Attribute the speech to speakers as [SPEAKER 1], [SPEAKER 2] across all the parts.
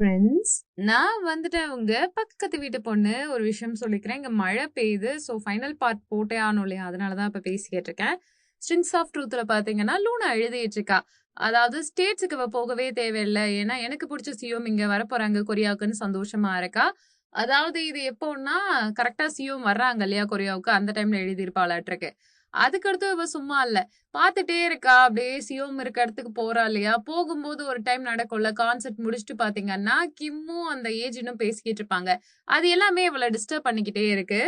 [SPEAKER 1] Friends
[SPEAKER 2] நான் வந்துட்டேன் உங்க பக்கத்து வீட்டு பொண்ணு ஒரு விஷயம் சொல்லிக்கிறேன். இங்க மழை பெய்யுது. ஸோ ஃபைனல் பார்ட் போட்டே ஆனும் இல்லையா? அதனால தான் இப்போ பேசிக்கிட்டு இருக்கேன் ஸ்ட்ரிங்ஸ் ஆஃப் ட்ரூத்ல பாத்தீங்கன்னா லூனா எழுதிட்டு இருக்கா அதாவது ஸ்டேட்ஸுக்கு இவ போகவே தேவையில்லை. ஏன்னா எனக்கு பிடிச்ச சியோம் இங்க வரப்போறாங்க. கொரியாவுக்குன்னு சந்தோஷமா இருக்கா. அதாவது இது எப்போன்னா கரெக்டா சியோம் வர்றாங்க இல்லையா கொரியாவுக்கு? அந்த டைம்ல எழுதியிருப்பாளாட்டிருக்கு. அதுக்கடுத்து இவ சும்மா இல்ல. பாத்துட்டே இருக்கா. அப்படியே சியோம் இருக்க இடத்துக்கு போறா இல்லையா? போகும்போது ஒரு டைம் நடக்கும்ல. கான்செர்ட் முடிச்சுட்டு பாத்தீங்கன்னா கிம்மும் அந்த ஏஜினும் பேசிக்கிட்டு இருப்பாங்க. அது எல்லாமே இவளை டிஸ்டர்ப் பண்ணிக்கிட்டே இருக்கு.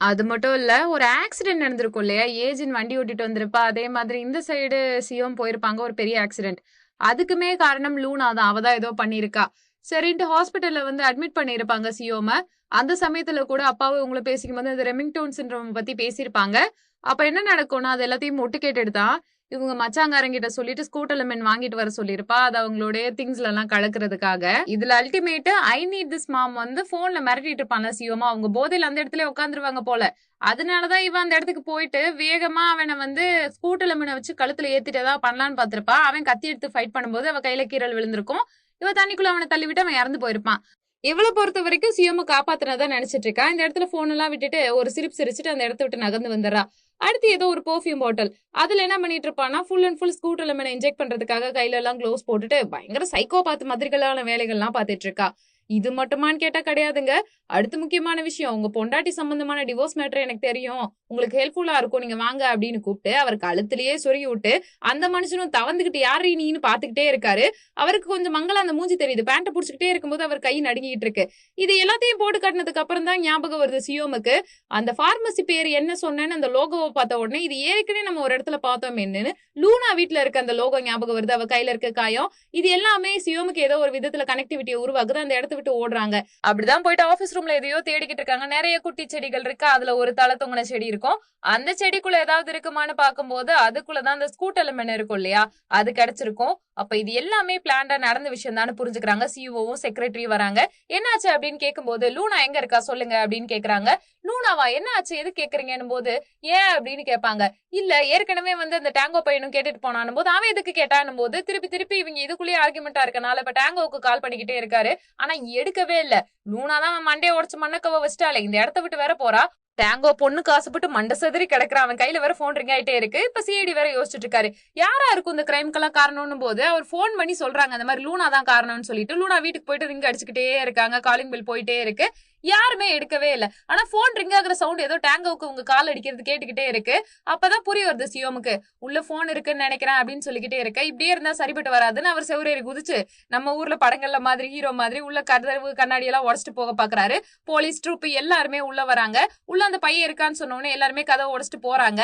[SPEAKER 2] அது மட்டும் இல்ல ஒரு ஆக்சிடென்ட் நடந்திருக்கும் இல்லையா? ஏஜின் வண்டி ஓட்டிட்டு வந்திருப்பா. அதே மாதிரி இந்த சைடு சியோம் போயிருப்பாங்க. ஒரு பெரிய ஆக்சிடென்ட் அதுக்குமே காரணம் லூனா தான். அவதான் ஏதோ பண்ணிருக்கா சரின்ட்டு ஹாஸ்பிட்டல்ல வந்து அட்மிட் பண்ணிருப்பாங்க சியோம. அந்த சமயத்துல கூட அப்பாவை உங்களை பேசிக்கும் போது அந்த ரெமிங்டோன் சிண்ட்ரோம் பத்தி பேசியிருப்பாங்க. அப்ப என்ன நடக்கும்னா அது எல்லாத்தையும் ஒட்டு கேட்டுட்டு தான் இவங்க மச்சாங்காரங்கிட்ட சொல்லிட்டு ஸ்கூட்டர் லெமன் வாங்கிட்டு வர சொல்லியிருப்பா. அது அவங்களுடைய திங்ஸ்ல எல்லாம் கலக்குறதுக்காக. இதுல ultimate I need this mom வந்து போன்ல மிரட்டிட்டு இருப்பாங்க சிவமா அவங்க போதையில அந்த இடத்துல உட்காந்துருவாங்க போல. அதனாலதான் இவன் அந்த இடத்துக்கு போயிட்டு வேகமா அவனை வந்து ஸ்கூட்டர் லெமனை வச்சு கழுத்துல ஏத்திட்டு ஏதாவது பண்ணலான்னு பாத்திருப்பா அவன் கத்தி எடுத்து ஃபைட் பண்ணும்போது அவ கையில கீரல் விழுந்திருக்கும். இவ தண்ணிக்குள்ள அவனை தள்ளி விட்டு அவன் இறந்து போயிருப்பான். இவளை பொறுத்த வரைக்கும் சிஎம் காப்பாத்தினதான் நினைச்சிட்டு இருக்கா. இந்த இடத்துல போன் எல்லாம் விட்டுட்டு ஒரு சிரிப்பு சிரிச்சுட்டு அந்த இடத்த விட்டு நகர்ந்து வந்துடுறா. அடுத்து ஏதோ ஒரு பெர்ஃப்யூம் பாட்டில் அதுல என்ன பண்ணிட்டு இருப்பானா ஃபுல் அண்ட் ஃபுல் ஸ்கூட்டர் லெமனை இன்ஜெக்ட் பண்றதுக்காக கையில எல்லாம் க்ளோஸ் போட்டுட்டு பயங்கர சைக்கோ பார்த்து மாதிரிகளான வேலைகள்லாம் பார்த்துட்டு இருக்கா. இது மட்டுமான்னு கேட்டா கிடையாதுங்க. அடுத்து முக்கியமான விஷயம் உங்க பொண்டாட்டி சம்பந்தமான டிவோர்ஸ் மேட்டர் எனக்கு தெரியும். உங்களுக்கு ஹெல்ப்ஃபுல்லா இருக்கும். நீங்க வாங்க அப்படின்னு கூப்பிட்டு அவர் கழுத்திலேயே சொருகி விட்டு அந்த மனுஷனும் தவந்துகிட்டு யாரு நீன்னு பாத்துக்கிட்டே இருக்காரு. அவருக்கு கொஞ்சம் மங்கள அந்த மூஞ்சி தெரியுது. பேண்ட புடிச்சுக்கிட்டே இருக்கும்போது அவர் கை நடுங்கிட்டு இருக்கு. இது எல்லாத்தையும் போட்டு காட்டினதுக்கு அப்புறம் தான் ஞாபகம் வருது சியோமுக்கு. அந்த பார்மசி பேர் என்ன சொன்னேன்னு அந்த லோகோவை பார்த்த உடனே இது ஏற்கனவே நம்ம ஒரு இடத்துல பார்த்தோம் என்னன்னு லூனா வீட்ல இருக்க அந்த லோகோ ஞாபகம் வருது. அவ கையில இருக்க காயம். இது எல்லாமே சியோமுக்கு ஏதோ ஒரு விதத்துல கனெக்டிவிட்டியை உருவாக்குது. அந்த இடத்த விட்டு ஓடுறாங்க. அப்படிதான் போயிட்டு ஆபீஸ் ரூம்ல எதையோ தேடிக்கிட்டு இருக்காங்க. நிறைய குட்டி செடிகள் இருக்கு. அதுல ஒரு தலை தொங்கின செடி இருக்கும். அந்த செடிக்குள்ள ஏதாவது இருக்குமான்னு பார்க்கும்போது அதுக்குள்ளதான் அந்த ஸ்கூட்டர் இருக்கும் இல்லையா? அது கிடைச்சிருக்கும். அப்ப இது எல்லாமே பிளான்டா நடந்த விஷயம் தான் புரிஞ்சுக்கிறாங்க சிஓவும் செக்ரட்டரி வராங்க. என்னாச்சு அப்படின்னு கேட்கும்போது லூனா எங்க இருக்கா? சொல்லுங்க. அப்படின்னு கேக்குறாங்க. லூனாவா என்ன ஆச்சு? எது கேக்குறீங்கன்னு போது ஏன் அப்படின்னு கேட்பாங்க. இல்ல ஏற்கனவே வந்து அந்த டேங்கோ பையனும் கேட்டுட்டு போனான் போது அவன் எதுக்கு கேட்டான் போது திருப்பி திருப்பி இவங்க இதுக்குள்ளேயே ஆர்குமெண்டா இருக்கனால இப்ப டேங்கோவுக்கு கால் பண்ணிக்கிட்டே இருக்காரு. ஆனா எடுக்கவே இல்ல. லூனா தான் அவன் மண்டையை உடச்சு மண்ணக்கவ வச்சுட்டாலே இந்த இடத்த விட்டு வேற போறா? டேங்கோ பொண்ணுக்கு ஆசைப்பட்டு மண்டை சதுரி கிடக்குற. அவன் கையில வேற போன் ரிங் ஆயிட்டே இருக்கு. இப்ப சிஐடி வேற யோசிச்சுட்டு இருக்காரு. யாரா இருக்கும் இந்த கிரைம்க்கெல்லாம் காரணம்னு போது அவர் போன் பண்ணி சொல்றாங்க. அந்த மாதிரி லூனா தான் காரணம்னு சொல்லிட்டு லூனா வீட்டுக்கு போயிட்டு ரிங் அடிச்சுக்கிட்டே இருக்காங்க. காலிங் பில் போயிட்டே இருக்கு. யாருமே எடுக்கவே இல்லை. ஆனா போன் ரிங் ஆகுற சவுண்ட் ஏதோ டேங்கோவுக்கு உங்க கால் அடிக்கிறது கேட்டுக்கிட்டே இருக்கு. அப்பதான் புரிய வருது சியோமுக்கு. உள்ள போன் இருக்குன்னு நினைக்கிறேன் அப்படின்னு சொல்லிக்கிட்டே இருக்க. இப்படியே இருந்தா சரிப்பட்டு வராதுன்னு அவர் செவ்வரேறி குதிச்சு நம்ம ஊர்ல படங்கள்ல மாதிரி ஹீரோ மாதிரி உள்ள கதவு கண்ணாடி எல்லாம் உடச்சிட்டு போக பாக்குறாரு. போலீஸ் ட்ரூப் எல்லாருமே உள்ள வராங்க. உள்ள அந்த பையன் இருக்கான்னு சொன்ன உடனே எல்லாருமே கதவை உடச்சிட்டு போறாங்க.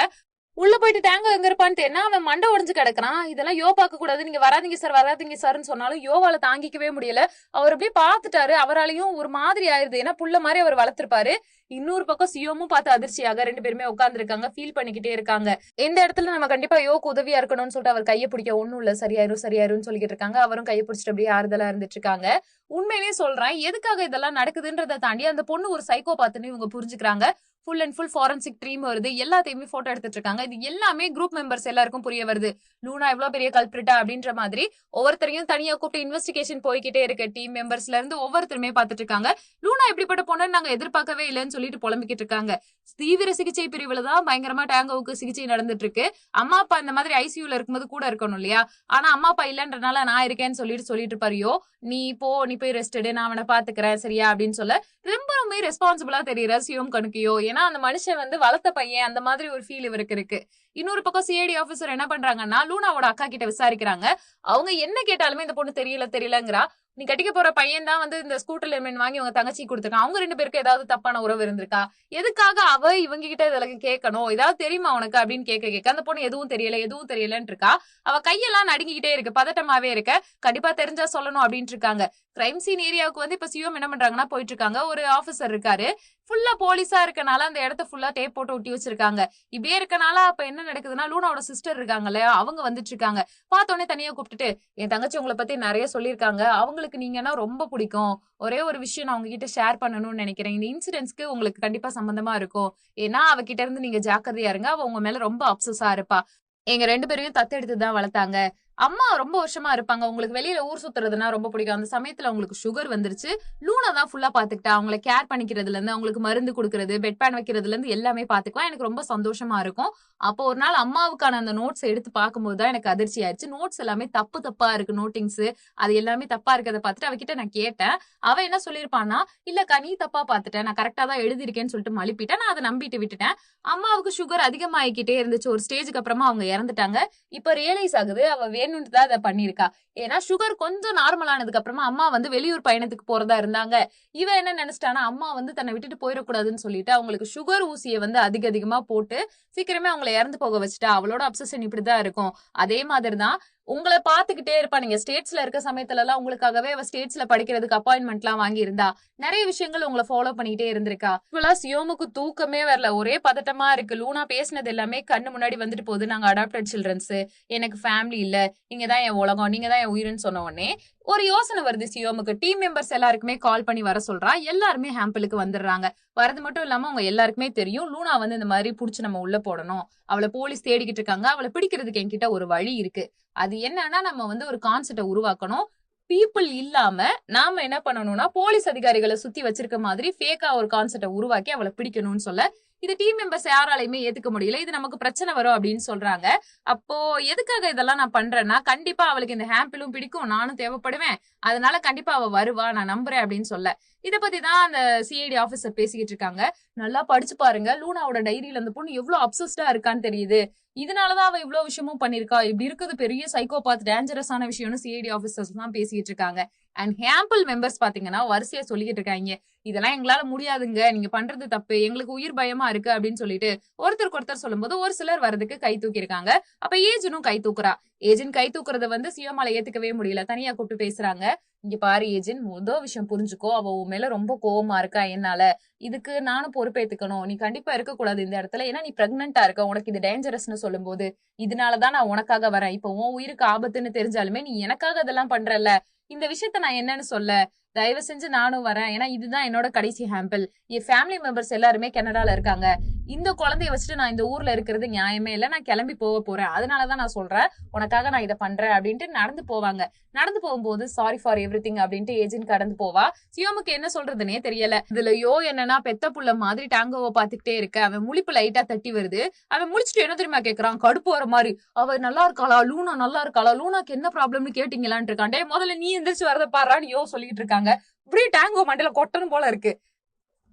[SPEAKER 2] உள்ள போயிட்டு டேங்க எங்க இருப்பான்னு அவன் மண்டை உடஞ்சு கிடக்குறான். இதெல்லாம் யோ பார்க்க கூடாது. நீங்க வராதீங்க சார் வராதீங்க சார்னு சொன்னாலும் யோவால தாங்கிக்கவே முடியல. அவர் அப்படியே பாத்துட்டாரு அவராலையும் ஒரு மாதிரி ஆயிருது. ஏன்னா புள்ள மாதிரி அவர் வளர்த்திருப்பாரு. இன்னொரு பக்கம் சியோமும் பார்த்து அதிர்ச்சியாக ரெண்டு பேருமே உட்காந்துருக்காங்க ஃபீல் பண்ணிக்கிட்டே இருக்காங்க. இந்த இடத்துல நம்ம கண்டிப்பா யோக்கு உதவியா இருக்கணும்னு சொல்லிட்டு அவர் கையை பிடிக்க ஒண்ணும் இல்ல. சரியாயிரும் சரியாயிரும்னு சொல்லிட்டு இருக்காங்க. அவரும் கையை பிடிச்சிட்டு அப்படியே ஆறுதலா இருந்துட்டு இருக்காங்க. உண்மையிலேயே சொல்றேன் எதுக்காக இதெல்லாம் நடக்குதுன்றதை தாண்டி அந்த பொண்ணு ஒரு சைக்கோ பார்த்துன்னு இவங்க புரிஞ்சுக்கிறாங்க. Full and full forensic dream வருது. எல்லாத்தையுமே போட்டோ எடுத்துட்டு இருக்காங்க. இது எல்லாமே குரூப் மெம்பர்ஸ் எல்லாருக்கும் புரிய வருது. லூனா எவ்வளவு பெரிய கல்பிரிட்டா அப்படின்ற மாதிரி ஒவ்வொருத்தரையும் தனியா கூப்பிட்டு இன்வெஸ்டிகேஷன் போய்கிட்டே இருக்க. டீம் மெம்பர்ஸ்ல இருந்து ஒவ்வொருத்தருமே பாத்துட்டு இருக்காங்க. லூனா எப்படிப்பட்ட பொண்ணுன்னு நாங்க எதிர்பார்க்கவே இல்லைன்னு சொல்லிட்டு புலம்பிக்கிட்டு இருக்காங்க. தீவிர சிகிச்சை பிரிவுல தான் பயங்கரமா டேங்கோவுக்கு சிகிச்சை நடந்துட்டு இருக்கு. அம்மா அப்பா இந்த மாதிரி ஐசியூல இருக்கும்போது கூட இருக்கணும் இல்லையா? ஆனா அம்மா அப்பா இல்லன்றனால நான் இருக்கேன்னு சொல்லிட்டு சொல்லிட்டு இருப்பாரியோ நீ போ நீ போய் ரெஸ்ட் எடு நான் அவனை பாத்துக்கிறேன் சரியா? அப்படின்னு சொல்ல ரொம்பவுமே ரெஸ்பான்சிபிளா தெரியுற சிவம் கணுக்கியோ? ஏன்னா அந்த மனுஷன் வந்து வளர்த்த பையன் அந்த மாதிரி ஒரு ஃபீல் இவருக்கு இருக்கு. இன்னொரு பக்கம் சிஐடி ஆபீசர் என்ன பண்றாங்கன்னா லூனாவோட அக்கா கிட்ட விசாரிக்கிறாங்க. அவங்க என்ன கேட்டாலுமே இந்த பொண்ணு தெரியல தெரியலங்கிறா. நீ கட்டிக்க போற பையன் தான் வந்து இந்த ஸ்கூட்டர் லெமன் வாங்கி உங்க தங்கச்சி கொடுத்துருக்கான். அவங்க ரெண்டு பேருக்கு ஏதாவது தப்பான உறவு இருந்திருக்கா? எதுக்காக அவ இவங்க கிட்ட இதெல்லாம் கேட்கணும்? ஏதாவது தெரியுமா உனக்கு அப்படின்னு கேட்க கேட்க அந்த பொண்ணு எதுவும் தெரியல எதுவும் தெரியலன்னு இருக்கா? அவ கையெல்லாம் நடுங்கிக்கிட்டே இருக்கு பதட்டமாவே இருக்க. கண்டிப்பா தெரிஞ்சா சொல்லணும் அப்படின்ட்டு இருக்காங்க. கிரைம் சீன் ஏரியாவுக்கு வந்து இப்ப சிஎம் என்ன பண்றாங்கன்னா போயிட்டு இருக்காங்க. ஒரு ஆபீசர் இருக்காரு. ஃபுல்லா போலீஸா இருக்கனால அந்த இடத்த ஃபுல்லா டேப் போட்டு ஒட்டி வச்சிருக்காங்க. இப்படியே இருக்கனால அப்ப என்ன நடக்குதுன்னா லூனாவோட சிஸ்டர் இருக்காங்க இல்லையா? அவங்க வந்துட்டு இருக்காங்க. பார்த்தோன்னே தனியா கூப்பிட்டுட்டு என் தங்கச்சி உங்களை பத்தி நிறைய சொல்லியிருக்காங்க. அவங்களுக்கு நீங்கன்னா ரொம்ப பிடிக்கும். ஒரே ஒரு விஷயம் நான் உங்ககிட்ட ஷேர் பண்ணணும்னு நினைக்கிறேன். இந்த இன்சிடென்ட்ஸ்க்கு உங்களுக்கு கண்டிப்பா சம்பந்தமா இருக்கும். ஏன்னா அவகிட்ட இருந்து நீங்க ஜாக்கிரதையா இருங்க. அவ உங்க மேல ரொம்ப அப்சஸா இருப்பா. எங்க ரெண்டு பேரையும் தத்தெடுத்து தான் வளர்த்தாங்க. அம்மா ரொம்ப வருஷமா இருப்பாங்க. உங்களுக்கு வெளியில ஊர் சுத்துறதுன்னா ரொம்ப பிடிக்கும். அந்த சமயத்துல அவங்களுக்கு சுகர் வந்துருச்சு. லூனா தான் ஃபுல்லா பாத்துக்கிட்டா. அவங்கள கேர் பண்ணிக்கிறதுல இருந்து அவங்களுக்கு மருந்து கொடுக்கறது பெட் பேன் வைக்கிறதுல இருந்து எல்லாமே பாத்துக்கலாம். எனக்கு ரொம்ப சந்தோஷமா இருக்கும். அப்போ ஒரு நாள் அம்மாவுக்கான அந்த நோட்ஸ் எடுத்து பார்க்கும்போது தான் எனக்கு அதிர்ச்சி ஆயிடுச்சு நோட்ஸ் எல்லாமே தப்பு தப்பா இருக்கு. நோட்டிங்ஸ் அது எல்லாமே தப்பா இருக்கிறத பார்த்துட்டு அவகிட்ட நான் கேட்டேன். அவ என்ன சொல்லியிருப்பான்னா இல்லக்கா நீ தப்பா பார்த்துட்டேன் நான் கரெக்டா தான் எழுதிருக்கேன்னு சொல்லிட்டு மழுப்பிட்டேன். நான் அதை நம்பிட்டு விட்டுட்டேன். அம்மாவுக்கு சுகர் அதிகமாகிக்கிட்டே இருந்துச்சு. ஒரு ஸ்டேஜுக்கு அப்புறமா அவங்க இறந்துட்டாங்க. இப்ப ரியலைஸ் ஆகுது. அவ வேணும்னு தான் அதை பண்ணியிருக்கா. ஏன்னா சுகர் கொஞ்சம் நார்மல் ஆனதுக்கு அப்புறமா அம்மா வந்து வெளியூர் பயணத்துக்கு போறதா இருந்தாங்க. இவ என்ன நினைச்சிட்டானா அம்மா வந்து தன்னை விட்டுட்டு போயிடக்கூடாதுன்னு சொல்லிட்டு அவங்களுக்கு சுகர் ஊசியை வந்து அதிக அதிகமா போட்டு சீக்கிரமே அவங்கள இறந்து போக வச்சுட்டா. அவளோட அப்சஷன் இப்படிதான் இருக்கும். அதே மாதிரி தான் உங்களை பாத்துக்கிட்டே இருப்பா. நீங்க ஸ்டேட்ஸ்ல இருக்க சமயத்துல எல்லாம் உங்களுக்காகவே அவ ஸ்டேட்ஸ்ல படிக்கிறதுக்கு அப்பாயின்மெண்ட் எல்லாம் வாங்கி இருந்தா நிறைய விஷயங்கள் உங்களை ஃபாலோ பண்ணிட்டே இருந்திருக்கா. இவளா சியோமுக்கு தூக்கமே வரல. ஒரே பதட்டமா இருக்கு. லூனா பேசினது எல்லாமே கண்ணு முன்னாடி வந்துட்டு போகுது. நாங்க அடாப்டட் சில்ட்ரன்ஸ் எனக்கு ஃபேமிலி இல்ல. நீங்க தான் என் உலகம். நீங்க தான் என் உயிர்னு சொன்ன உடனே ஒரு யோசனை வருது சியோமுக்கு. டீம் மெம்பர்ஸ் எல்லாருக்குமே கால் பண்ணி வர சொல்றா. எல்லாருமே ஹேம்பிளுக்கு வந்துடுறாங்க. வரது மட்டும் இல்லாம அவங்க எல்லாருக்குமே தெரியும். லூனா வந்து இந்த மாதிரி புடிச்சு நம்ம உள்ள போடணும். அவளை போலீஸ் தேடிக்கிட்டு இருக்காங்க. அவளை பிடிக்கிறதுக்கு என்கிட்ட ஒரு வழி இருக்கு. அது என்னன்னா நம்ம வந்து ஒரு கான்செப்டை உருவாக்கணும். பீப்புள் இல்லாம நாம என்ன பண்ணணும்னா போலீஸ் அதிகாரிகளை சுத்தி வச்சிருக்க மாதிரி ஃபேக்கா ஒரு கான்செப்டை உருவாக்கி அவளை பிடிக்கணும்னு சொல்ல இது டீம் மெம்பர்ஸ் யாராலையுமே ஏத்துக்க முடியல. இது நமக்கு பிரச்சனை வரும் அப்படின்னு சொல்றாங்க. அப்போ எதுக்காக இதெல்லாம் நான் பண்றேன்னா கண்டிப்பா அவளுக்கு இந்த ஹேம்பிளும் பிடிக்கும். நானும் தேவைப்படுவேன். அதனால கண்டிப்பா அவ வருவா. நான் நம்புறேன் அப்படின்னு சொல்ல. இத பத்தி தான் அந்த சிஐடி ஆபீசர் பேசிக்கிட்டு இருக்காங்க. நல்லா படிச்சு பாருங்க. லூனாவோட டைரியில அந்த பொண்ணு எவ்வளவு அப்சஸ்டா இருக்கான்னு தெரியுது. இதனாலதான் அவ இவ்வளவு விஷயமும் பண்ணிருக்கா. இப்படி இருக்குது பெரிய சைக்கோபாத் டேஞ்சரஸான விஷயம்னு சிஐடி ஆபீசர்ஸ் தான் பேசிட்டு இருக்காங்க. அண்ட் ஹேம்பிள் மெம்பர்ஸ் பாத்தீங்கன்னா வரிசையா சொல்லிக்கிட்டு இருக்காங்க. இதெல்லாம் எங்களால முடியாதுங்க. நீங்க பண்றது தப்பு. எங்களுக்கு உயிர் பயமா இருக்கு அப்படின்னு சொல்லிட்டு ஒருத்தருக்கு ஒருத்தர் சொல்லும்போது ஒரு சிலர் வரதுக்கு கை தூக்கி இருக்காங்க அப்ப ஏஜனும் கை தூக்குறா. ஏஜன் கை தூக்குறத வந்து சியோமால ஏத்துக்கவே முடியல. தனியா கூப்பிட்டு பேசுறாங்க. இங்க பாரு ஏஜென்ட் முதல் விஷயம் புரிஞ்சுக்கோ. அவ உன் மேல ரொம்ப கோவமா இருக்கா என்னால? இதுக்கு நானும் பொறுப்பேத்துக்கணும். நீ கண்டிப்பா இருக்க கூடாது இந்த இடத்துல. ஏன்னா நீ பிரெக்னெண்டா இருக்க. உனக்கு இது டேஞ்சரஸ்னு சொல்லும்போது இதனாலதான் நான் உனக்காக வரேன். இப்ப உன் உயிருக்கு ஆபத்துன்னு தெரிஞ்சாலுமே நீ எனக்காக அதெல்லாம் பண்றல இந்த விஷயத்த நான் என்னன்னு சொல்ல? தயவு செஞ்சு நானும் வரேன். ஏன்னா இதுதான் என்னோட கடைசி ஹேம்பிள் என் ஃபேமிலி மெம்பர்ஸ் எல்லாருமே கனடால இருக்காங்க. இந்த குழந்தைய வச்சுட்டு நான் இந்த ஊர்ல இருக்கிறது நியாயமே இல்லை. நான் கிளம்பி போக போறேன். அதனாலதான் நான் சொல்றேன். உனக்காக நான் இதை பண்றேன் அப்படின்ட்டு நடந்து போவாங்க. நடந்து போகும்போது சாரி ஃபார் எவ்ரி திங் அப்படின்ட்டு ஏஜென்ட் கடந்து போவா. சியோமுக்கு என்ன சொல்றதுனே தெரியல. இதுல யோ என்னன்னா பெத்த புள்ள மாதிரி டாங்கோவை பாத்துக்கிட்டே இருக்க. அவன் முழிப்பு லைட்டா தட்டி வருது. அவன் முழிச்சிட்டு என்ன தெரியுமா கேக்குறான்? கடுப்பு வர மாதிரி. அவ நல்லா இருக்காளா? லூனா நல்லா இருக்காளா? லூனாக்கு என்ன ப்ராப்ளம்னு கேட்டீங்களான் இருக்கான். டே முதல்ல நீ எந்திரிச்சு வரத பாடுறான்னு யோ சொல்லிட்டு இருக்காங்க. இப்படியே டேங்கோ மண்டல கொட்டணும் போல இருக்கு.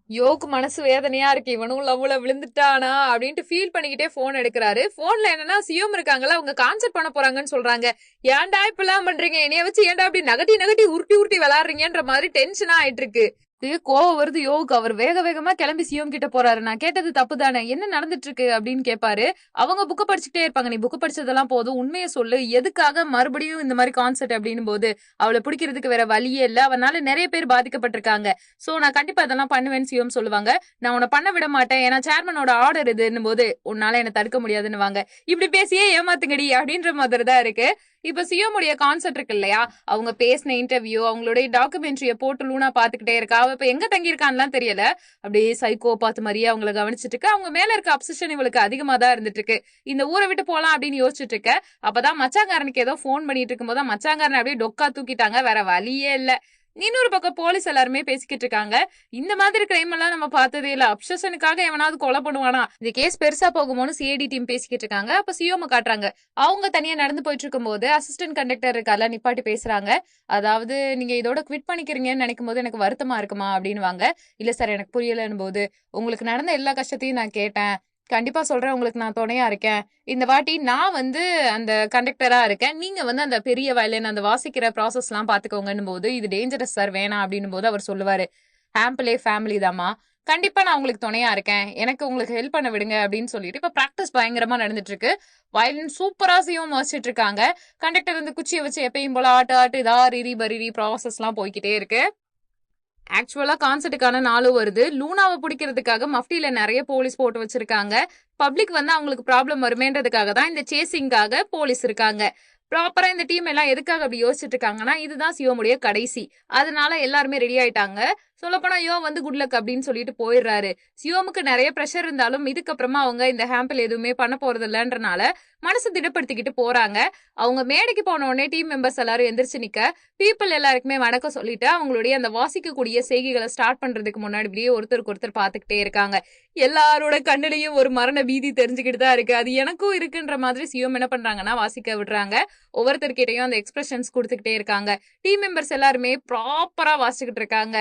[SPEAKER 2] யோக்கு மனசு வேதனையா இருக்கு. இவனும் லவ்ல விழுந்துட்டானா அப்படின்ட்டு ஃபீல் பண்ணிக்கிட்டே போன் எடுக்கிறாரு. போன்ல என்னன்னா சியோம் இருக்காங்களா அவங்க கான்செப்ட் பண்ண போறாங்கன்னு சொல்றாங்க. ஏன்டா இப்பெல்லாம் பண்றீங்க? என்னைய வச்சு ஏன்டா அப்படி நகட்டி நகட்டி உருட்டி உருட்டி விளாடுறீங்கன்ற மாதிரி டென்ஷனா ஆயிட்டு இருக்கு கோவம் வருது யோவுக்கு அவர் வேக வேகமா கிளம்பி சியோம் கிட்ட போறாரு. நான் கேட்டது தப்பு தானே? என்ன நடந்துட்டு இருக்கு அப்படின்னு கேட்பாரு அவங்க புக்க படிச்சுட்டே இருப்பாங்க. நீ புக்க படிச்சதெல்லாம் போதும். உண்மையை சொல்லு. எதுக்காக மறுபடியும் இந்த மாதிரி கான்செர்ட் அப்படின்னு போது அவளை பிடிக்கிறதுக்கு வேற வழியே இல்ல. அவனால நிறைய பேர் பாதிக்கப்பட்டிருக்காங்க. சோ நான் கண்டிப்பா அதெல்லாம் பண்ணுவேன்னு சிஎம் சொல்லுவாங்க. நான் உன்னை பண்ண விட மாட்டேன். ஏன்னா சேர்மனோட ஆர்டர் இதுன்னு போது உன்னால என்ன தடுக்க முடியாதுன்னு வாங்க இப்படி பேசியே ஏமாத்துங்கடி அப்படின்ற மாதிரி தான் இருக்கு. இப்ப சியோமுடைய கான்செர்ட் இருக்கு இல்லையா? அவங்க பேசின இன்டர்வியூ அவங்களுடைய டாக்குமெண்ட்ரிய போட்டு லூனா பாத்துக்கிட்டே இருக்கா? அவ இப்ப எங்க தங்கியிருக்கான்லாம் தெரியல. அப்படியே சைக்கோ பார்த்து மாதிரியே அவங்கள கவனிச்சிட்டு இருக்கு. அவங்க மேல இருக்க அப்சஷன் இவளுக்கு அதிகமா தான் இருந்துட்டு இருக்கு. இந்த ஊரை விட்டு போலாம் அப்படின்னு யோசிச்சுட்டு இருக்க. அப்பதான் மச்சாங்காரனுக்கு ஏதோ ஃபோன் பண்ணிட்டு இருக்கும்போது மச்சாங்காரன் அப்படியே டொக்கா தூக்கிட்டாங்க. வேற வழியே இல்லை. இன்னொரு பக்கம் போலீஸ் எல்லாருமே பேசிக்கிட்டு இருக்காங்க. இந்த மாதிரி கிரைம் எல்லாம் நம்ம பார்த்ததே இல்ல. அப்சஷனுக்காக எவனாவது கொலை பண்ணுவானா? இந்த கேஸ் பெருசா போகுமோன்னு சிஐடி டீம் பேசிக்கிட்டு இருக்காங்க. அப்ப சிஓம காட்டுறாங்க. அவங்க தனியா நடந்து போயிட்டு இருக்கும்போது அசிஸ்டன்ட் கண்டக்டர் இருக்கால நிப்பாட்டி பேசுறாங்க. அதாவது நீங்க இதோட குவிட் பண்ணிக்கிறீங்கன்னு நினைக்கும் போது எனக்கு வருத்தமா இருக்குமா? அப்படின்னு வாங்க இல்ல சார் எனக்கு புரியலன்னு போது உங்களுக்கு நடந்த எல்லா கஷ்டத்தையும் நான் கேட்டேன். கண்டிப்பா சொல்றேன். உங்களுக்கு நான் துணையா இருக்கேன். இந்த வாட்டி நான் வந்து அந்த கண்டக்டரா இருக்கேன். நீங்க வந்து அந்த பெரிய வயலின் அந்த வாசிக்கிற ப்ராசஸ் எல்லாம் பாத்துக்கோங்கன்னும் போது இது டேஞ்சரஸ் சார் வேணாம் அப்படின்னும் போது அவர் சொல்லுவாரு. ஆம்பிளே ஃபேமிலி தாம்மா. கண்டிப்பா நான் உங்களுக்கு துணையா இருக்கேன். எனக்கு உங்களுக்கு ஹெல்ப் பண்ண விடுங்க அப்படின்னு சொல்லிட்டு இப்ப பிராக்டிஸ் பயங்கரமா நடந்துட்டு இருக்கு வயலின் சூப்பரா சிவம் வச்சிட்டு இருக்காங்க கண்டக்டர் வந்து குச்சியை வச்சு எப்பயும் போல ஆட்டு ஆட்டு இதா ரிரி பரிரி ப்ராசஸ் எல்லாம் போய்கிட்டே இருக்கு. ஆக்சுவலா கான்சர்ட்டுக்கான நாளும் வருது. லூனாவை பிடிக்கிறதுக்காக மஃப்டியில நிறைய போலீஸ் போட்டு வச்சிருக்காங்க. பப்ளிக் வந்து அவங்களுக்கு ப்ராப்ளம் வருமேன்றதுக்காக தான் இந்த சேசிங்காக போலீஸ் இருக்காங்க. ப்ராப்பரா இந்த டீம் எல்லாம் எதுக்காக அப்படி யோசிச்சுட்டு இருக்காங்கன்னா இதுதான் சிவமுடைய கடைசி. அதனால எல்லாருமே ரெடி ஆயிட்டாங்க. சொல்லப்போனா யோ வந்து குட் லக் அப்படின்னு சொல்லிட்டு போயிடுறாரு. சியோமுக்கு நிறைய ப்ரெஷர் இருந்தாலும் இதுக்கப்புறமா அவங்க இந்த ஹேம்பிள் எதுவுமே பண்ண போறது இல்லைன்றனால மனசு திடப்படுத்திக்கிட்டு போறாங்க. அவங்க மேடைக்கு போன உடனே டீம் மெம்பர்ஸ் எல்லாரும் எந்திரிச்சு நிக்க பீப்புள் எல்லாருக்குமே வணக்கம் சொல்லிட்டு அவங்களுடைய அந்த வாசிக்கக்கூடிய செய்கைகளை ஸ்டார்ட் பண்றதுக்கு முன்னாடி இப்படியே ஒருத்தருக்கு ஒருத்தர் பார்த்துக்கிட்டே இருக்காங்க. எல்லாரோட கண்ணுலயும் ஒரு மரண பீதி தெரிஞ்சுக்கிட்டு தான் இருக்கு. அது எனக்கும் இருக்குன்ற மாதிரி சிஎம் என்ன பண்றாங்கன்னா வாசிக்க விடுறாங்க. ஒவ்வொருத்தர்கிட்டையும் அந்த எக்ஸ்பிரஷன்ஸ் கொடுத்துக்கிட்டே இருக்காங்க. டீம் மெம்பர்ஸ் எல்லாருமே ப்ராப்பரா வாசிச்சுக்கிட்டு இருக்காங்க.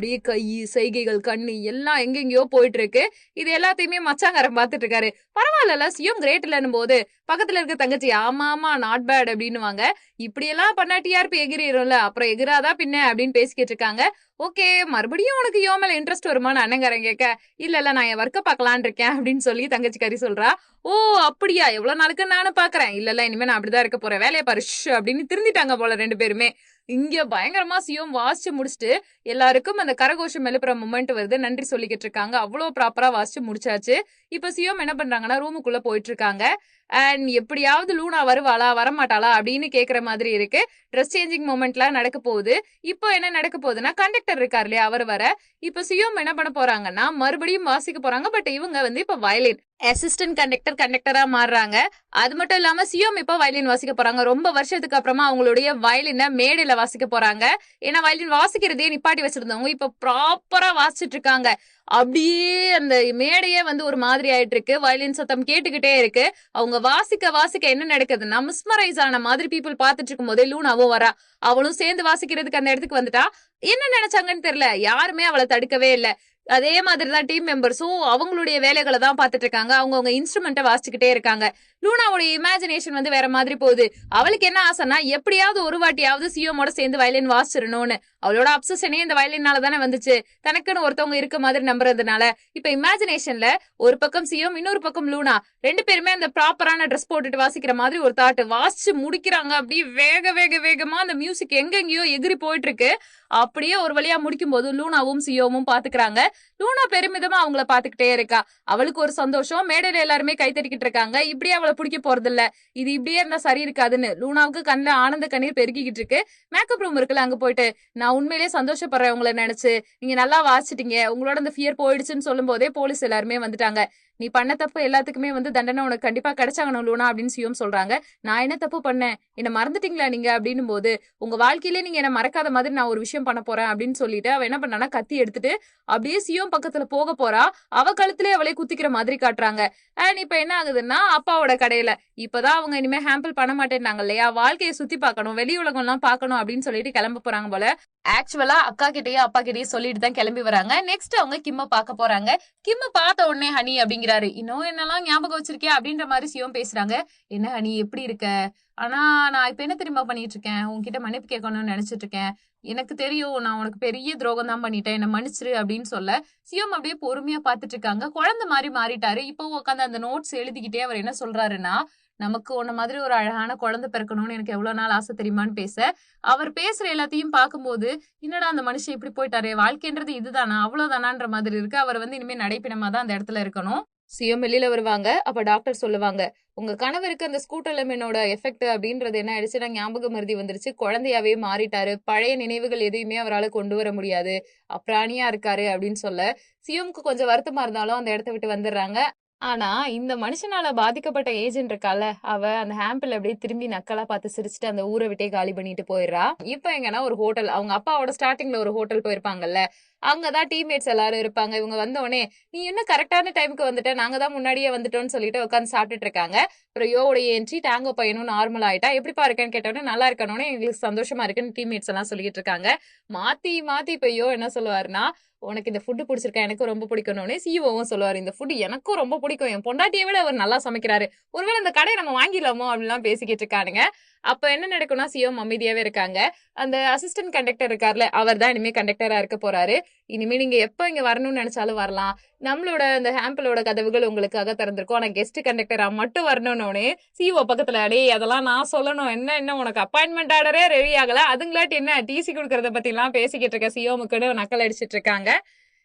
[SPEAKER 2] அப்படியே கை செய்கைகள் கண்ணு எல்லாம் எங்கெங்கயோ போயிட்டு இருக்கு இது எல்லாத்தையுமே மச்சாங்காரன் பார்த்துட்டு இருக்காரு பரவாயில்ல சிஎம் கிரேட் இல்லைன்னு போது பக்கத்துல இருக்க தங்கச்சி ஆமா ஆமா நாட் பேட் அப்படின்னுவாங்க. இப்படி எல்லாம் பண்ணா டிஆர்பி எகிரிடும்ல அப்புறம் எகிராதா பின்ன அப்படின்னு பேசிக்கிட்டு இருக்காங்க ஓகே மறுபடியும் உனக்கு யோ மேல இன்ட்ரெஸ்ட் வருமான்னு அண்ணங்காரன் கேட்க இல்ல இல்ல நான் என் ஒர்க்கை பார்க்கலான் இருக்கேன் அப்படின்னு சொல்லி தங்கச்சி கறி சொல்றா. ஓ அப்படியா? எவ்வளவு நாளுக்கு நானும் பாக்குறேன் இல்ல இல்ல இனிமே நான் அப்படிதான் இருக்க போறேன். வேலையை பாரு. அப்படின்னு திருந்திட்டாங்க போல ரெண்டு பேருமே. இங்க பயங்கரமா சியோம் வாசிச்சு முடிச்சுட்டு எல்லாருக்கும் அந்த கரகோஷம் எழுப்புற மூமெண்ட் வருது. நன்றி சொல்லிக்கிட்டு இருக்காங்க. அவ்வளவு ப்ராப்பரா வாசிச்சு முடிச்சாச்சு. இப்ப சியோம் என்ன பண்றாங்கன்னா ரூமுக்குள்ள போயிட்டு இருக்காங்க. அண்ட் எப்படியாவது லூனா வருவாளா? வரமாட்டாளா? அப்படின்னு கேட்குற மாதிரி இருக்கு. ட்ரெஸ் சேஞ்சிங் மூமெண்ட்லாம் நடக்க போகுது. இப்போ என்ன நடக்க போகுதுன்னா கண்டக்டர் இருக்கார் இல்லையா? அவர் வர. இப்போ சியோம் என்ன பண்ண போறாங்கன்னா மறுபடியும் வாசிக்க போறாங்க. பட் இவங்க வந்து இப்போ வயலின் அசிஸ்டன்ட் கண்டக்டர் கண்டக்டரா மாறுறாங்க. அது மட்டும் இல்லாம சியோம் இப்ப வயலின் வாசிக்க போறாங்க. ரொம்ப வருஷத்துக்கு அப்புறமா அவங்களுடைய வயலினை மேடையில வாசிக்க போறாங்க. ஏன்னா வயலின் வாசிக்கிறதே நிப்பாட்டி வச்சிருந்தவங்க. இப்ப ப்ராப்பரா வாசிச்சுட்டு இருக்காங்க. அப்படியே அந்த மேடையே வந்து ஒரு மாதிரி ஆயிட்டு இருக்கு வயலின் சத்தம் கேட்டுக்கிட்டே இருக்கு. அவங்க வாசிக்க வாசிக்க என்ன நடக்குதுன்னா மிஸ்மரைஸ் ஆன மாதிரி பீப்புள் பார்த்துட்டு இருக்கும் போதே லூனாவும் வரா. அவளும் சேர்ந்து வாசிக்கிறதுக்கு அந்த இடத்துக்கு வந்துட்டா. என்ன நினைச்சாங்கன்னு தெரியல. யாருமே அவளை தடுக்கவே இல்லை. அதே மாதிரிதான் டீம் மெம்பர்ஸும் அவங்களுடைய வேலைகளை தான் பார்த்துட்டு இருக்காங்க அவங்க அவங்க இன்ஸ்ட்ருமெண்ட்டை வாசிச்சுக்கிட்டே இருக்காங்க. லூனாவுடைய இமேஜினேஷன் வந்து வேற மாதிரி போகுது. அவளுக்கு என்ன ஆசைன்னா எப்படியாவது ஒரு வாட்டியாவது சியோமோட சேர்ந்து வயலின் வாசிச்சிடணும்னு. அவளோட அப்சஷனே இந்த வயலினால தானே வந்துச்சு. தனக்குன்னு ஒருத்தவங்க இருக்க மாதிரி நம்புறதுனால. இப்ப இமேஜினேஷன்ல ஒரு பக்கம் சியோம் இன்னொரு பக்கம் லூனா. ரெண்டு பேருமே அந்த ப்ராப்பரான ட்ரெஸ் போட்டுட்டு வாசிக்கிற மாதிரி ஒரு தாட்டு வாசிச்சு முடிக்கிறாங்க. அப்படியே வேக வேக வேகமா அந்த மியூசிக் எங்கெங்கயோ எகிரி போயிட்டு இருக்கு அப்படியே ஒரு வழியா முடிக்கும் போது லூனாவும் சியோவும் பாத்துக்கிறாங்க. லூனா பெருமிதமா அவங்கள பாத்துக்கிட்டே இருக்கா. அவளுக்கு ஒரு சந்தோஷம். மேடையில எல்லாருமே கைத்தட்டிக்கிட்டு இருக்காங்க. இப்படியே அவளை பிடிக்க போறது இல்ல இது இப்படியே இருந்தா சரி இருக்காதுன்னு லூனாவுக்கு கண்ணில் ஆனந்த கண்ணீர் பெருக்கிக்கிட்டு இருக்கு. மேக்கப் ரூம் இருக்குல்ல அங்க போயிட்டு நான் உண்மையிலேயே சந்தோஷப்படுறேன் உங்களை நினைச்சு. நீங்க நல்லா வாசிச்சிட்டீங்க. உங்களோட அந்த ஃபியர் போயிடுச்சுன்னு சொல்லும் போதே போலீஸ் எல்லாருமே வந்துட்டாங்க. நீ பண்ண தப்பு எல்லாத்துக்குமே வந்து தண்டனை உனக்கு கண்டிப்பா கிடைச்சாகணும் லூனா அப்படின்னு சிஎம் சொல்றாங்க. நான் என்ன தப்பு பண்ணேன்? என்ன மறந்துட்டீங்களா நீங்க? அப்படின்னு போது உங்க வாழ்க்கையில நீங்க என்ன மறக்காத மாதிரி நான் ஒரு விஷயம் பண்ண போறேன் அப்படின்னு சொல்லிட்டு அவ என்ன பண்ணானா கத்தி எடுத்துட்டு அப்படியே சியோம் பக்கத்துல போக போறா. அவ கழுத்திலே அவளே குத்திக்கிற மாதிரி காட்டுறாங்க. அண்ட் இப்ப என்ன ஆகுதுன்னா அப்பாவோட கடையில இப்பதான் அவங்க இனிமே ஹேம்பிள் பண்ண மாட்டேன்னாங்க இல்லையா? வாழ்க்கையை சுத்தி பார்க்கணும் வெளி உலகம் எல்லாம் பார்க்கணும் அப்படின்னு சொல்லிட்டு கிளம்ப போறாங்க போல. ஆக்சுவலா அக்கா கிட்டேயே அப்பா கிட்டயும் சொல்லிட்டு தான் கிளம்பி வராங்க. நெக்ஸ்ட் அவங்க கிம்ம பார்க்க போறாங்க. கிம்ம பார்த்த உடனே ஹனி அப்படிங்கிற அப்படிங்கிறாரு இன்னும் என்னெல்லாம் ஞாபகம் வச்சிருக்கே அப்படின்ற மாதிரி சிவம் பேசுறாங்க. என்ன ஹனி எப்படி இருக்க? ஆனா நான் இப்ப என்ன தெரியுமா பண்ணிட்டு இருக்கேன்? உன்கிட்ட மன்னிப்பு கேட்கணும்னு நினைச்சிட்டு இருக்கேன். எனக்கு தெரியும் நான் உனக்கு பெரிய துரோகம் தான் பண்ணிட்டேன். என்ன மன்னிச்சிரு அப்படின்னு சொல்ல சிவம் அப்படியே பொறுமையா பாத்துட்டு இருக்காங்க. குழந்தை மாதிரி மாறிட்டாரு. இப்போ உட்காந்து அந்த நோட்ஸ் எழுதிக்கிட்டே அவர் என்ன சொல்றாருன்னா நமக்கு உன்ன மாதிரி ஒரு அழகான குழந்தை பிறக்கணும்னு எனக்கு எவ்வளவு நாள் ஆசை தெரியுமான்னு பேச. அவர் பேசுற எல்லாத்தையும் பார்க்கும்போது என்னடா அந்த மனுஷன் இப்படி போயிட்டாரே? வாழ்க்கைன்றது இதுதானா? அவ்வளவுதானான்ற மாதிரி இருக்கு. அவர் வந்து இனிமே நடைப்பினமா தான் அந்த இடத்துல இருக்கணும். சிஎம் வெளியில வருவாங்க. அப்ப டாக்டர் சொல்லுவாங்க உங்க கணவருக்கு அந்த ஸ்கூட்டலமினோட எஃபெக்ட் அப்படின்றது என்ன ஆயிடுச்சுன்னா ஞாபக மருதி வந்துருச்சு. குழந்தையாவே மாறிட்டாரு. பழைய நினைவுகள் எதையுமே அவரால் கொண்டு வர முடியாது. அப்ராணியா இருக்காரு அப்படின்னு சொல்ல சிஎம்க்கு கொஞ்சம் வருத்தமா இருந்தாலும் அந்த இடத்த விட்டு வந்துடுறாங்க. ஆனா இந்த மனுஷனால பாதிக்கப்பட்ட ஏஜென்ட் இருக்கால அவ அந்த ஹேம்பிள் அப்படியே திரும்பி நக்கலா பார்த்து சிரிச்சுட்டு அந்த ஊரை விட்டே காலி பண்ணிட்டு போயிடுறா. இப்ப எங்கன்னா ஒரு ஹோட்டல் அவங்க அப்பாவோட ஸ்டார்டிங்ல ஒரு ஹோட்டல் போயிருப்பாங்கல்ல அங்கதான் டீம்மேட்ஸ் எல்லாரும் இருப்பாங்க. இவங்க வந்த உடனே நீ என்ன கரெக்டான டைமுக்கு வந்துட்ட? நாங்க தான் முன்னாடியே வந்துட்டோம்னு சொல்லிட்டு உட்காந்து சாப்பிட்டுட்டு இருக்காங்க. அப்புறம் யோடைய என்ட்ரி டேங்கோ பையனும் நார்மல் ஆயிட்டா? எப்படிப்பா இருக்கேன்னு கேட்டோன்னே நல்லா இருக்கணும்னு எங்களுக்கு சந்தோஷமா இருக்குன்னு டீம்மேட்ஸ் எல்லாம் சொல்லிட்டு இருக்காங்க. மாத்தி மாத்தி இப்ப யோ என்ன சொல்லுவாருன்னா உனக்கு இந்த ஃபுட்டு பிடிச்சிருக்கா? எனக்கும் ரொம்ப பிடிக்கணும்னே சிஓவும் சொல்லுவார் இந்த ஃபுட் எனக்கும் ரொம்ப பிடிக்கும். என் பொண்டாட்டியை விட அவர் நல்லா சமைக்கிறாரு. ஒருவேளை இந்த கடையை நம்ம வாங்கிடலாமோ? அப்படிலாம் பேசிக்கிட்டு இருக்கானுங்க. அப்ப என்ன நடக்கும்னா சிஓ அமைதியாவே இருக்காங்க. அந்த அசிஸ்டன்ட் கண்டக்டர் இருக்கார்ல அவர் தான் இனிமே கண்டக்டரா இருக்க போறாரு. இனிமே நீங்க எப்போ இங்க வரணும்னு நினைச்சாலும் வரலாம். நம்மளோட அந்த ஹேம்பிளோட கதவுகள் உங்களுக்காக திறந்திருக்கும். ஆனா கெஸ்ட் கண்டக்டரா மட்டும் வரணும்னு சிஓ பக்கத்துல அடே அதெல்லாம் நான் சொல்லணும். என்ன என்ன உனக்கு அப்பாயின்மெண்ட் ஆர்டரே ரெடி ஆகல? அதுங்களாட்டி என்ன டிசி கொடுக்கறத பத்தி எல்லாம் பேசிக்கிட்டு இருக்க சிஓமுக்குன்னு நக்கல் அடிச்சிட்டு இருக்காங்க.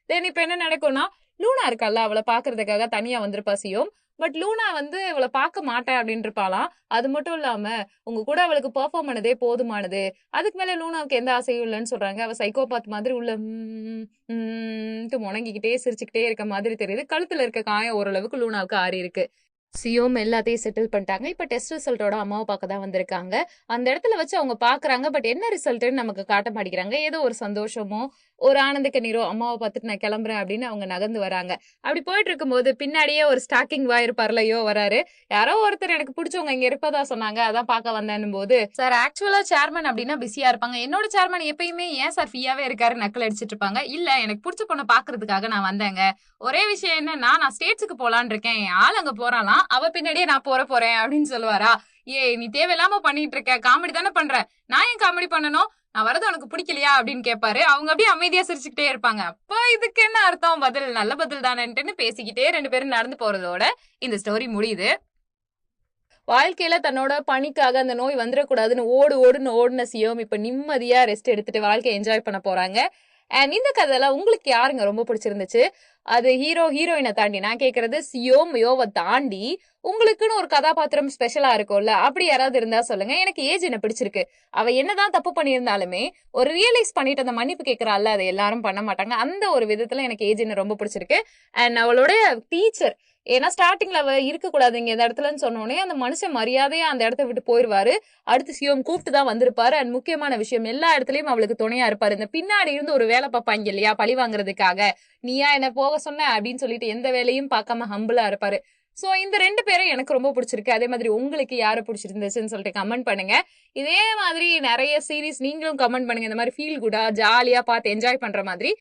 [SPEAKER 2] தென் இப்ப என்ன நடக்கும்னா லூனா இருக்கால அவளை பாக்குறதுக்காக தனியா வந்திருப்பா சியோம் பட் லூனா வந்து அவளை பார்க்க மாட்டேன் அப்படின்னு இருப்பாளாம் அது மட்டும் இல்லாம உங்க கூட அவளுக்கு பெர்ஃபார்ம் பண்ணதே போதுமானது. அதுக்கு மேல லூனாவுக்கு எந்த ஆசையும் இல்லைன்னு சொல்றாங்க. அவ சைக்கோபாத் மாதிரி உள்ள முணங்கிக்கிட்டே சிரிச்சுக்கிட்டே இருக்க மாதிரி தெரியுது. கழுத்துல இருக்க காயம் ஓரளவுக்கு லூனாவுக்கு ஆறி இருக்கு. சியோம் எல்லாத்தையும் செட்டில் பண்ணிட்டாங்க. இப்ப டெஸ்ட் ரிசல்ட்டோட அம்மாவை பார்க்க தான் வந்திருக்காங்க. அந்த இடத்துல வச்சு அவங்க பாக்குறாங்க பட் என்ன ரிசல்ட்னு நமக்கு காட்ட மாட்டேங்கிறாங்க. ஏதோ ஒரு சந்தோஷமோ ஒரு ஆனந்த கண்ணீரோ அம்மாவை பார்த்துட்டு நான் கிளம்புறேன் அப்படின்னு அவங்க நகர்ந்து வராங்க. அப்படி போயிட்டு இருக்கும்போது பின்னாடியே ஒரு ஸ்டாக்கிங் வாயர் பரலையோ வராரு. யாரோ ஒருத்தர் எனக்கு பிடிச்சவங்க இங்க இருப்பதா சொன்னாங்க. அதான் பார்க்க வந்தேன்னும் போது சார் ஆக்சுவலா சேர்மன் அப்படின்னா பிஸியா இருப்பாங்க. என்னோட சேர்மன் எப்பயுமே ஏன் சார் ஃப்ரீயாவே இருக்காரு? நக்கல் அடிச்சிட்டு இருப்பாங்க. இல்ல எனக்கு பிடிச்ச பொண்ணை பாக்குறதுக்காக நான் வந்தேங்க. ஒரே விஷயம் என்னன்னா நான் ஸ்டேட்ஸுக்கு போலான்னு இருக்கேன். என் ஆள் அங்க போறாளாம் அவ பின்னாடியே நான் போற போறேன். அப்படின்னு சொல்லுவாரா? ஏய் நீ தேவையில்லாம பண்ணிட்டு இருக்க. காமெடி தானே பண்ற. நான் ஏன் காமெடி பண்ணணும்? நான் வரது உனக்கு பிடிக்கலையா அப்படின்னு கேட்பாரு அவங்க அப்படியே அமைதியா சிரிச்சுக்கிட்டே இருப்பாங்க. அப்ப இதுக்கு என்ன அர்த்தம்? பதில் நல்ல பதில் தானேன்ட்டுன்னு பேசிக்கிட்டே ரெண்டு பேரும் நடந்து போறதோட இந்த ஸ்டோரி முடியுது. வாழ்க்கையில தன்னோட பணிக்காக அந்த நோய் வந்துடக்கூடாதுன்னு ஓடு ஓடுன்னு ஓடுன சியோம் இப்ப நிம்மதியா ரெஸ்ட் எடுத்துட்டு வாழ்க்கையை என்ஜாய் பண்ண போறாங்க. அண்ட் இந்த கதையில உங்களுக்கு யாருங்க ரொம்ப பிடிச்சிருந்துச்சு? அது ஹீரோ ஹீரோயினை தாண்டி நான் கேட்கறது சியோம் யோவை தாண்டி உங்களுக்குன்னு ஒரு கதாபாத்திரம் ஸ்பெஷலா இருக்கும்ல அப்படி யாராவது இருந்தா சொல்லுங்க. எனக்கு ஏஜ் என்ன பிடிச்சிருக்கு. அவ என்னதான் தப்பு பண்ணியிருந்தாலுமே ஒரு ரியலைஸ் பண்ணிட்டு அந்த மன்னிப்பு கேட்கறாள்ல அதை எல்லாரும் பண்ண மாட்டாங்க. அந்த ஒரு விதத்துல எனக்கு ஏஜ் என்ன ரொம்ப பிடிச்சிருக்கு. அண்ட் அவளோட டீச்சர் ஏன்னா ஸ்டார்டிங்ல அவ இருக்கக்கூடாதுங்க இங்க இந்த இடத்துலன்னு சொன்னோடனே அந்த மனுஷன் மரியாதையா அந்த இடத்த விட்டு போயிருவாரு. அடுத்து சிவம் கூப்பிட்டு தான் வந்திருப்பாரு. அண்ட் முக்கியமான விஷயம் எல்லா இடத்துலயும் அவளுக்கு துணையா இருப்பாரு. இந்த பின்னாடி இருந்து ஒரு வேலை பார்ப்பாங்க இல்லையா பழி வாங்குறதுக்காக. நீயா என்ன போக சொன்ன? அப்படின்னு சொல்லிட்டு எந்த வேலையும் பார்க்காம ஹம்பிளா இருப்பாரு. ஸோ இந்த ரெண்டு பேரும் எனக்கு ரொம்ப பிடிச்சிருக்கு. அதே மாதிரி உங்களுக்கு யாரை பிடிச்சிருந்துச்சுன்னு சொல்லிட்டு கமெண்ட் பண்ணுங்க. இதே மாதிரி நிறைய சீரிஸ் நீங்களும் கமெண்ட் பண்ணுங்க. இந்த மாதிரி ஃபீல் குடா ஜாலியா பார்த்து என்ஜாய் பண்ற மாதிரி.